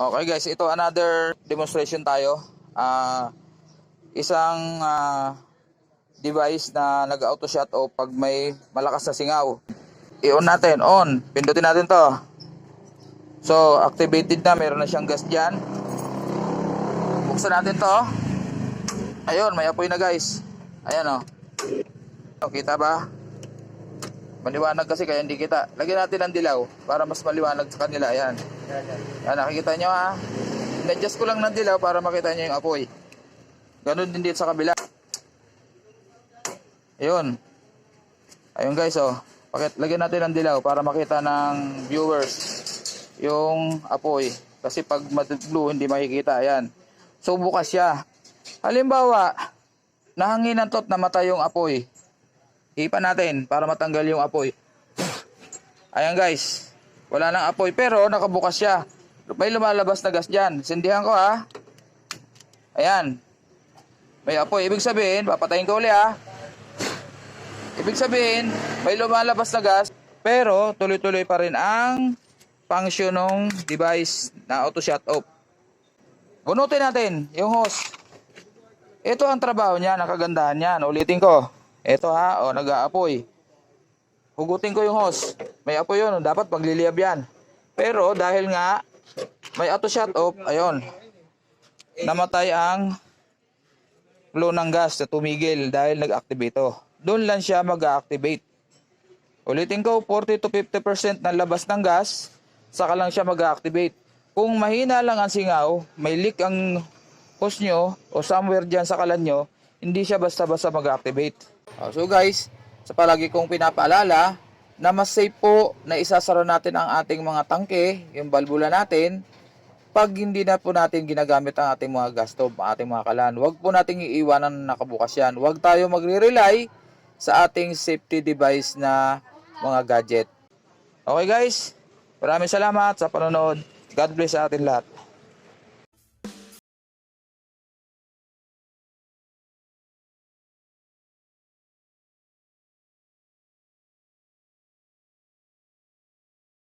Okay guys, ito another demonstration tayo. Ah, isang ah, device na nag-auto shut off pag may malakas na singaw. I-on natin, on. Pindutin natin 'to. So, activated na, meron na siyang gas diyan. Buksan natin 'to. Ayun, may apoy na guys. Ayan oh. O, kita ba? Maliwanag kasi kaya hindi kita. Lagyan natin ng dilaw para mas maliwanag sa kanila. Ayan. Yan, nakikita nyo ha. In-adjust ko lang ng dilaw para makita nyo yung apoy. Ganun din dito sa kabila. Ayun. Ayun guys oh. Pakit, lagyan natin ng dilaw para makita ng viewers yung apoy. Kasi pag blue hindi makikita. Ayan. So bukas siya. Halimbawa, nahanginan tot namatay yung apoy. Hipan natin para matanggal yung apoy. Ayan guys. Wala nang apoy pero nakabukas siya. May lumalabas na gas dyan. Sindihan ko ha. Ayan. May apoy. Ibig sabihin, papatayin ko ulit ha. Ibig sabihin, may lumalabas na gas pero tuloy-tuloy pa rin ang function ng device na auto shut off. Bunutin natin yung hose. Ito ang trabaho niya, nakagandahan niyan. Ulitin ko. Ito ha, o nag-aapoy. Hugutin ko yung hose. May apoy yun, dapat pagliliyab yan. Pero dahil nga may auto shut off, ayun. Namatay ang flow ng gas na tumigil dahil nag-activate to. Doon lang siya mag-activate. Ulitin ko, 40 to 50% ng labas ng gas, saka lang siya mag-activate. Kung mahina lang ang singaw, may leak ang hose nyo o somewhere dyan sa kalan nyo, hindi siya basta-basta mag-activate. Oh, so guys, sa palagi kong pinapaalala na mas safe po na isasara natin ang ating mga tangke, yung balbula natin, pag hindi na po natin ginagamit ang ating mga gas stove, ating mga kalan. Huwag po nating iiwanan na nakabukas yan. Huwag tayo magre-rely sa ating safety device na mga gadget. Okay guys, maraming salamat sa panonood. God bless sa atin lahat.